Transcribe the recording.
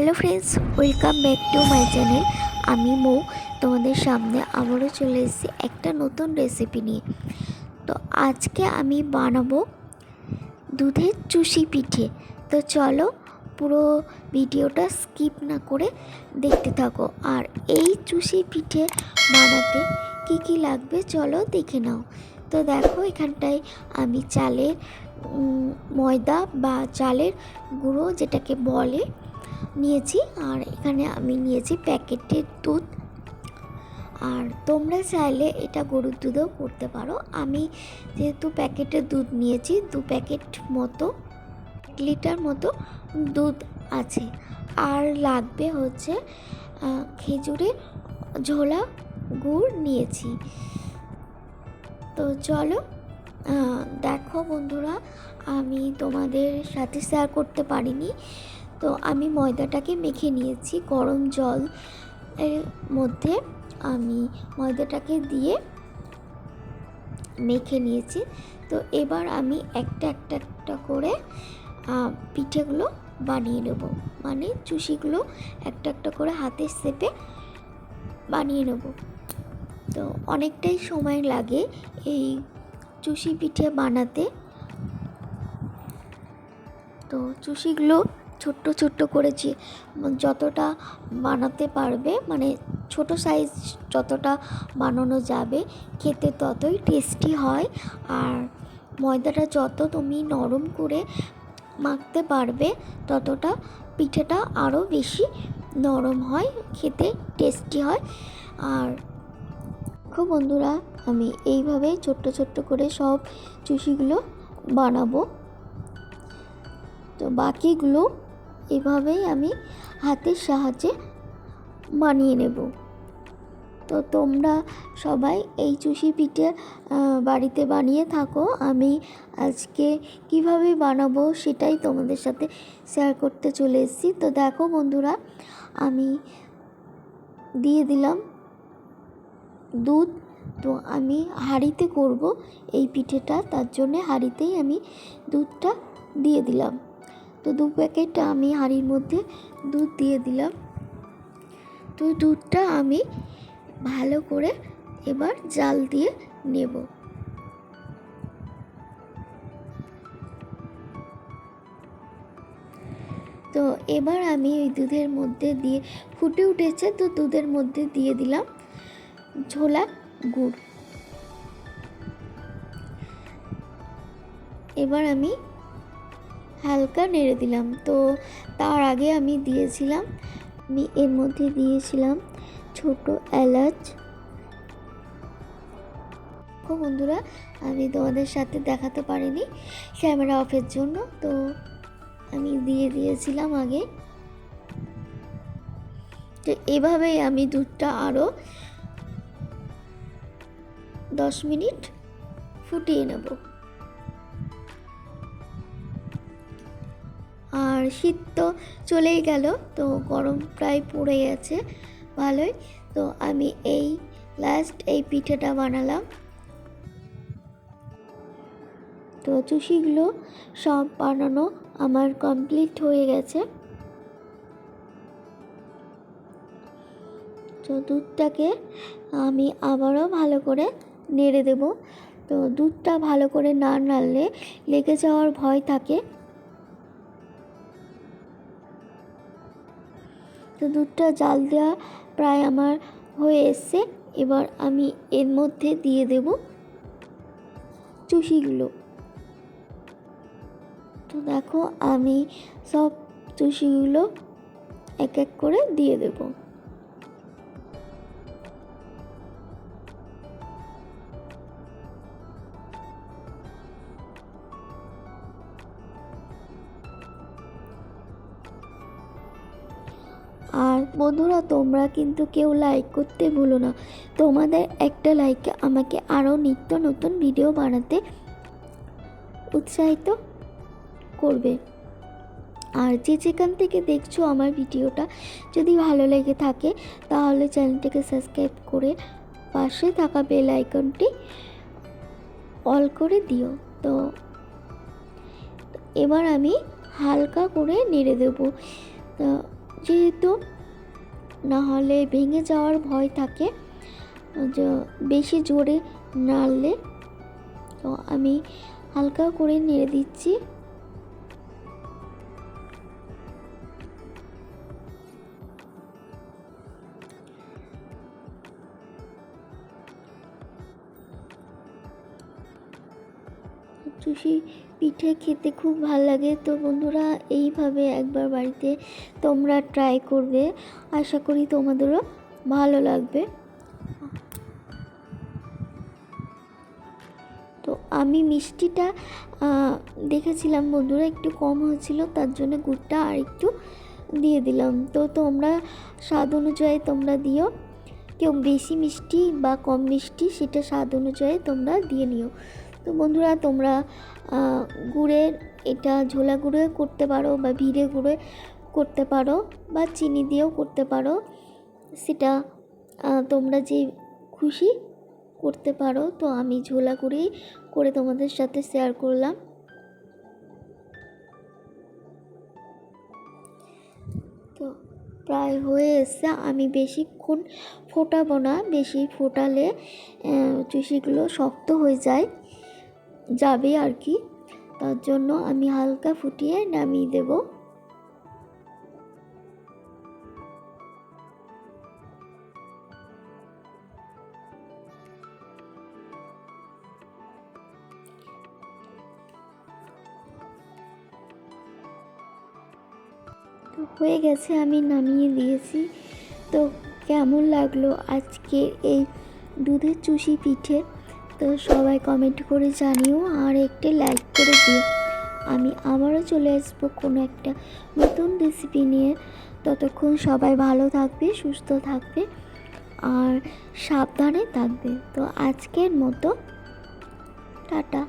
Hello friends welcome back to my channel আমি মৌ, তোমাদের সামনে আবারও চলে এসেছি একটা নতুন রেসিপি নিয়ে। তো আজকে আমি বানাবো দুধের চুষি পিঠে। তো চলো পুরো ভিডিওটা স্কিপ না করে দেখতে থাকো। আর এই চুষি পিঠে বানাতে কি কি লাগবে চলো দেখে নাও। তো দেখো এখানটায় আমি চালের ময়দা বা চালের গুঁড়ো যেটাকে বলে নিয়েছি আর এখানে আমি নিয়েছি প্যাকেটের দুধ। আর তোমরা চাইলে এটা গরুর দুধও করতে পারো। আমি যেহেতু প্যাকেটের দুধ নিয়েছি, দু প্যাকেট মতো, এক লিটার মতো দুধ আছে। আর লাগবে হচ্ছে খেজুরের ঝোলা গুড় নিয়েছি। তো চলো দেখো বন্ধুরা, আমি তোমাদের সাথে শেয়ার করতে পারিনি। তো আমি ময়দাটাকে মেখে নিয়েছি, গরম জল এর মধ্যে আমি ময়দাটাকে দিয়ে মেখে নিয়েছি। তো এবার আমি একটা একটা একটা করে পিঠেগুলো বানিয়ে নেব। মানে চুষিগুলো একটা একটা করে হাতে সেপে বানিয়ে নেব। তো অনেকটাই সময় লাগে এই চুষি পিঠে বানাতে। তো চুষিগুলো ছোট্ট ছোট্ট করেছি যতটা বানাতে পারবে মানে ছোট সাইজ যতটা বানানো যাবে, খেতে ততই টেস্টি হয়। আর ময়দাটা যত তুমি নরম করে মাখতে পারবে, ততটা পিঠেটা আরও বেশি নরম হয়, খেতে টেস্টি হয়। আর দেখো বন্ধুরা, আমি এইভাবে ছোট্ট ছোট্ট করে সব চুষিগুলো বানাবো। তো বাকিগুলো এভাবেই আমি হাতের সাহায্যে বানিয়ে নেব। তো তোমরা সবাই এই চুষি পিঠে বাড়িতে বানিয়ে থাকো। আমি আজকে কীভাবে বানাবো সেটাই তোমাদের সাথে শেয়ার করতে চলে এসেছি। তো দেখো বন্ধুরা, আমি দিয়ে দিলাম দুধ। তো আমি হাঁড়িতে করব এই পিঠেটা, তার জন্যে হাঁড়িতেই আমি দুধটা দিয়ে দিলাম। তো দু প্যাকেট আমি হাঁড়ির মধ্যে দুধ দিয়ে দিলাম। তো দুধটা আমি ভালো করে এবার জাল দিয়ে নেব। তো এবার আমি ওই দুধের মধ্যে দিয়ে, ফুটে উঠেছে তো দুধের মধ্যে দিয়ে দিলাম ঝোলা গুড়। এবার আমি হালকা নেড়ে দিলাম। তো তার আগে আমি দিয়েছিলাম, আমি এর মধ্যে দিয়েছিলাম ছোট এলাচ। বন্ধুরা, আমি তোমাদের সাথে দেখাতে পারিনি ক্যামেরা অফের জন্য, তো আমি দিয়ে দিয়েছিলাম আগে। তো এভাবেই আমি দুধটা আরও দশ মিনিট ফুটিয়ে নেব। শীত তো চলেই গেল, তো গরম প্রায় পড়ে গেছে, ভালোই। তো আমি এই লাস্ট এই পিঠেটা বানালাম। তো চুষিগুলো সব বানানো আমার কমপ্লিট হয়ে গেছে। তো দুধটাকে আমি আবারও ভালো করে নেড়ে দেব। তো দুধটা ভালো করে না নাড়লে লেগে যাওয়ার ভয় থাকে। তো দুধটা জাল দেওয়া প্রায় আমার হয়ে এসছে, এবার আমি এর মধ্যে দিয়ে দেব চুষিগুলো। তো দেখো, আমি সব চুষিগুলো এক এক করে দিয়ে দেব। আর বন্ধুরা, তোমরা কিন্তু কেউ লাইক করতে ভুলো না। তোমাদের একটা লাইকে আমাকে আরও নিত্য নতুন ভিডিও বানাতে উৎসাহিত করবে। আর যে যেখান থেকে দেখছ আমার ভিডিওটা যদি ভালো লেগে থাকে, তাহলে চ্যানেলটিকে সাবস্ক্রাইব করে পাশে থাকা বেল আইকনটি অল করে দিও। তো এবার আমি হালকা করে নেড়ে দেবো। তো যেহেতু না হলে ভেঙে যাওয়ার ভয় থাকে বেশি জোরে নাড়লে, তো আমি হালকা করে নেড়ে দিচ্ছি। চুষি পিঠে খেতে খুব ভালো লাগে। তো বন্ধুরা, এইভাবে একবার বাড়িতে তোমরা ট্রাই করবে। আশা করি তোমাদেরও ভালো লাগবে। তো আমি মিষ্টিটা দেখেছিলাম বন্ধুরা, একটু কম হয়েছিল, তার জন্য গুড়টা আর একটু দিয়ে দিলাম। তো তোমরা স্বাদ অনুযায়ী তোমরা দিও। কেউ বেশি মিষ্টি বা কম মিষ্টি, সেটা স্বাদ অনুযায়ী তোমরা দিয়ে নিও। তো বন্ধুরা, তোমরা গুড়ের এটা ঝোলা গুঁড়ো করতে পারো বা ভিড়ে গুঁড়ো করতে পারো বা চিনি দিয়েও করতে পারো। সেটা তোমরা যে খুশি করতে পারো, তো আমি ঝোলা গুঁড়ি করে তোমাদের সাথে শেয়ার করলাম। তো প্রায় হয়ে এসছে, আমি বেশিক্ষণ ফোটাবো না, বেশি ফোটালে চুষিগুলো শক্ত হয়ে যায়। যাবে আর কি। তার জন্য আমি হালকা ফুটিয়ে নামিয়ে দেব। হয়ে গেছে, আমি নামিয়ে দিয়েছি। তো কেমন লাগল আজকে এই দুধের চুষি পিঠে? তো সবাই কমেন্ট করে জানিও আর একটি লাইক করে দিও। আমি আবারও চলে আসব কোনো একটা নতুন রেসিপি নিয়ে। ততক্ষণ সবাই ভালো থাকবে, সুস্থ থাকবে আর সাবধানে থাকবে। তো আজকের মতো, টাটা।